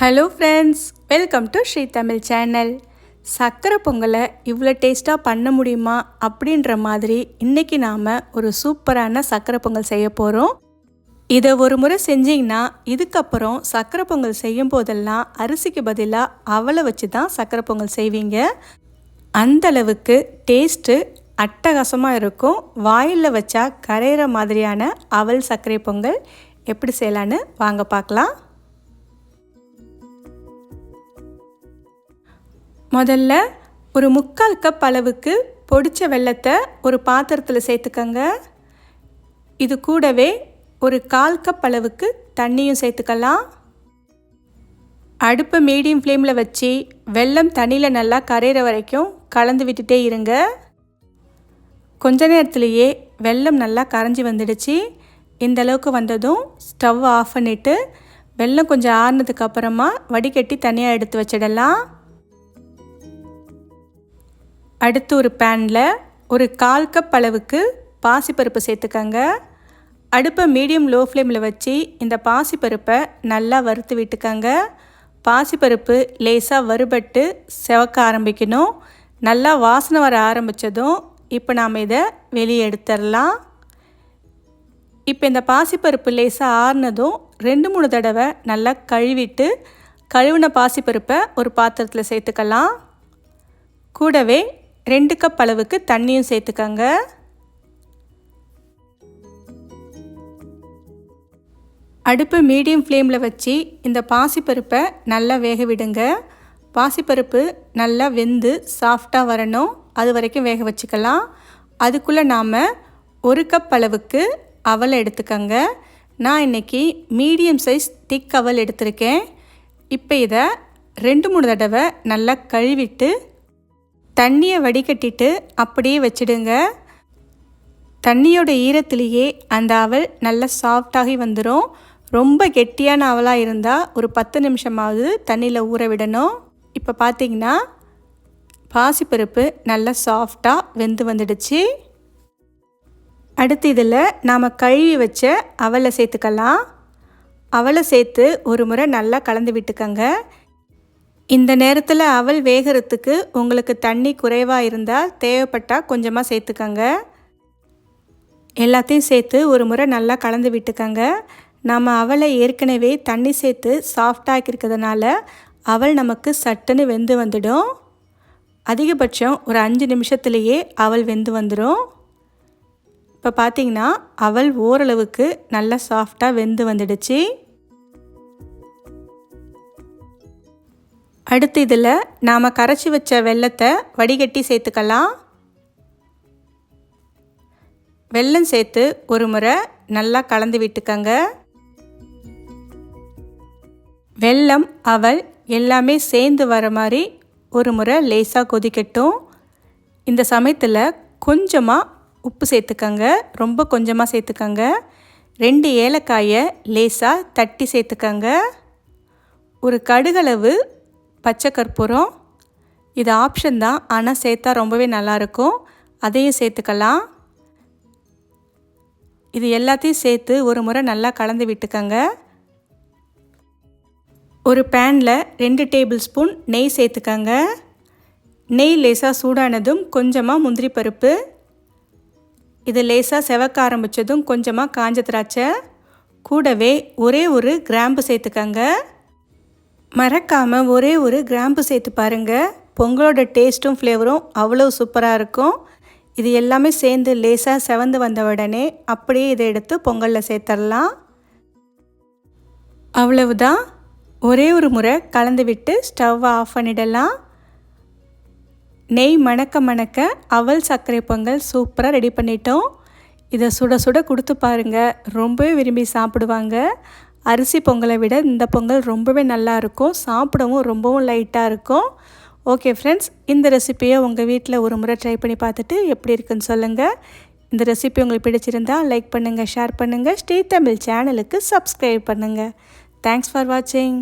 Hello friends welcome to Sri Tamil channel சக்கரை பொங்கலை இவ்வளோ டேஸ்ட்டாக பண்ண முடியுமா அப்படின்ற மாதிரி இன்றைக்கி நாம் ஒரு சூப்பரான சர்க்கரை பொங்கல் செய்ய போகிறோம் இதை ஒரு முறை செஞ்சிங்கன்னா இதுக்கப்புறம் சக்கரை பொங்கல் செய்யும் போதெல்லாம் அரிசிக்கு பதிலாக அவளை வச்சு தான் சக்கரை பொங்கல் செய்வீங்க. அந்தளவுக்கு டேஸ்ட்டு அட்டகாசமாக இருக்கும். வாயில் வச்சா கரையிற மாதிரியான அவல் சர்க்கரை பொங்கல். எப்படி செய்யலான்னு வாங்க பார்க்கலாம். முதல்ல ஒரு முக்கால் கப் அளவுக்கு பொடிச்ச வெள்ளத்தை ஒரு பாத்திரத்தில் சேர்த்துக்கங்க. இது கூடவே ஒரு கால் கப் அளவுக்கு தண்ணியும் சேர்த்துக்கலாம். அடுப்பை மீடியம் ஃப்ளேமில் வச்சு வெள்ளம் தண்ணியில் நல்லா கரையிற வரைக்கும் கலந்து விட்டுட்டே இருங்க. கொஞ்ச நேரத்துலேயே வெள்ளம் நல்லா கரைஞ்சி வந்துடுச்சு. இந்த அளவுக்கு வந்ததும் ஸ்டவ் ஆஃப் பண்ணிவிட்டு வெள்ளம் கொஞ்சம் ஆறுனதுக்கு அப்புறமா வடிகட்டி தனியாக எடுத்து வச்சிடலாம். அடுத்து ஒரு பேனில் ஒரு கால் கப் அளவுக்கு பாசிப்பருப்பு சேர்த்துக்கங்க. அடுப்பை மீடியம் லோ ஃப்ளேமில் வச்சு இந்த பாசிப்பருப்பை நல்லா வறுத்து விட்டுக்கங்க. பாசிப்பருப்பு லேசாக வறுபட்டு செவக்க ஆரம்பிக்கணும். நல்லா வாசனை வர ஆரம்பித்ததும் இப்போ நாம் இதை வெளியே எடுத்துடலாம். இப்போ இந்த பாசிப்பருப்பு லேசாக ஆறுனதும் ரெண்டு மூணு தடவை நல்லா கழுவிட்டு கழுவின பாசிப்பருப்பை ஒரு பாத்திரத்தில் சேர்த்துக்கலாம். கூடவே ரெண்டு கப் அளவுக்கு தண்ணியும் சேர்த்துக்கங்க. அடுப்பு மீடியம் ஃப்ளேமில் வச்சு இந்த பாசிப்பருப்பை நல்லா வேக விடுங்க. பாசிப்பருப்பு நல்லா வெந்து சாஃப்டாக வரணும். அது வரைக்கும் வேக வச்சுக்கலாம். அதுக்குள்ளே நாம் ஒரு கப் அளவுக்கு அவல் எடுத்துக்கங்க. நான் இன்றைக்கி மீடியம் சைஸ் திக் அவல் எடுத்திருக்கேன். இப்போ இதை ரெண்டு மூணு தடவை நல்லா கழுவிட்டு தண்ணியை வடிகட்டிட்டு அப்படியே வச்சிடுங்க. தண்ணியோட ஈரத்துலேயே அந்த அவல் நல்லா சாஃப்டாகி வந்துடும் ரொம்ப கெட்டியான அவலாக இருந்தால் ஒரு பத்து நிமிஷமாவது தண்ணியில் ஊற விடணும். இப்போ பார்த்தீங்கன்னா பாசிப்பருப்பு நல்லா சாஃப்டாக வெந்து வந்துடுச்சு. அடுத்து இதில் நாம் கழுவி வச்ச அவலை சேர்த்துக்கலாம். அவலை சேர்த்து ஒரு முறை நல்லா கலந்து விட்டுக்கங்க. இந்த நேரத்தில் அவல் வேகிறதுக்கு உங்களுக்கு தண்ணி குறைவாக இருந்தால் தேவைப்பட்டால் கொஞ்சமாக சேர்த்துக்கங்க. எல்லாத்தையும் சேர்த்து ஒரு முறை நல்லா கலந்து விட்டுக்கங்க. நம்ம அவலை ஏற்கனவே தண்ணி சேர்த்து சாஃப்டாக இருக்கிறதுனால அவல் நமக்கு சட்டுன்னு வெந்து வந்துடும். அதிகபட்சம் ஒரு அஞ்சு நிமிஷத்துலேயே அவல் வெந்து வந்துடும் இப்போ பார்த்திங்கன்னா அவல் ஓரளவுக்கு நல்லா சாஃப்டாக வெந்து வந்துடுச்சு. அடுத்து இதில் நாம் கரைச்சி வச்ச வெள்ளத்தை வடிகட்டி சேர்த்துக்கலாம். வெல்லம் சேர்த்து ஒரு முறை நல்லா கலந்து விட்டுக்கங்க. வெல்லம் அவல் எல்லாமே சேர்ந்து வர மாதிரி ஒரு முறை லேசாக கொதிக்கட்டும். இந்த சமயத்தில் கொஞ்சமாக உப்பு சேர்த்துக்கங்க. ரொம்ப கொஞ்சமாக சேர்த்துக்கங்க. ரெண்டு ஏலக்காயை லேசாக தட்டி சேர்த்துக்கங்க. ஒரு கடுகளவு பச்சை கற்பூரம். இது ஆப்ஷன் தான். ஆனால் சேர்த்தா ரொம்பவே நல்லாயிருக்கும். அதையும் சேர்த்துக்கலாம். இது எல்லாத்தையும் சேர்த்து ஒரு முறை நல்லா கலந்து விட்டுக்கங்க. ஒரு பேனில் ரெண்டு டேபிள் ஸ்பூன் நெய் சேர்த்துக்கங்க. நெய் லேசாக சூடானதும் கொஞ்சமாக முந்திரி பருப்பு. இது லேசாக செவக்க ஆரம்பித்ததும் கொஞ்சமாக காஞ்ச திராட்சை. கூடவே ஒரே ஒரு கிராம்பு சேர்த்துக்கங்க. மறக்காமல் ஒரே ஒரு கிராம்பு சேர்த்து பாருங்கள் பொங்கலோட டேஸ்ட்டும் ஃப்ளேவரும் அவ்வளோ சூப்பராக இருக்கும். இது எல்லாமே சேர்ந்து லேசாக செவந்து வந்த உடனே அப்படியே இதை எடுத்து பொங்கலில் சேர்த்துடலாம் அவ்வளவுதான். ஒரே ஒரு முறை கலந்து விட்டு ஸ்டவ்வை ஆஃப் பண்ணிடலாம். நெய் மணக்க மணக்க அவல் சர்க்கரை பொங்கல் சூப்பராக ரெடி பண்ணிட்டோம். இதை சுட சுட கொடுத்து பாருங்கள் ரொம்பவே விரும்பி சாப்பிடுவாங்க. அரிசி பொங்கலை விட இந்த பொங்கல் ரொம்பவே நல்லாயிருக்கும் சாப்பிடவும் ரொம்பவும் லைட்டாக இருக்கும். ஓகே ஃப்ரெண்ட்ஸ் இந்த ரெசிப்பியை உங்கள் வீட்டில் ஒரு முறை ட்ரை பண்ணி பார்த்துட்டு எப்படி இருக்குன்னு சொல்லுங்கள் இந்த ரெசிபி உங்களுக்கு பிடிச்சிருந்தால் லைக் பண்ணுங்கள் ஷேர் பண்ணுங்கள் ஸ்டே தமிழ் சேனலுக்கு சப்ஸ்கிரைப் பண்ணுங்கள் தேங்க்ஸ் ஃபார் வாட்சிங்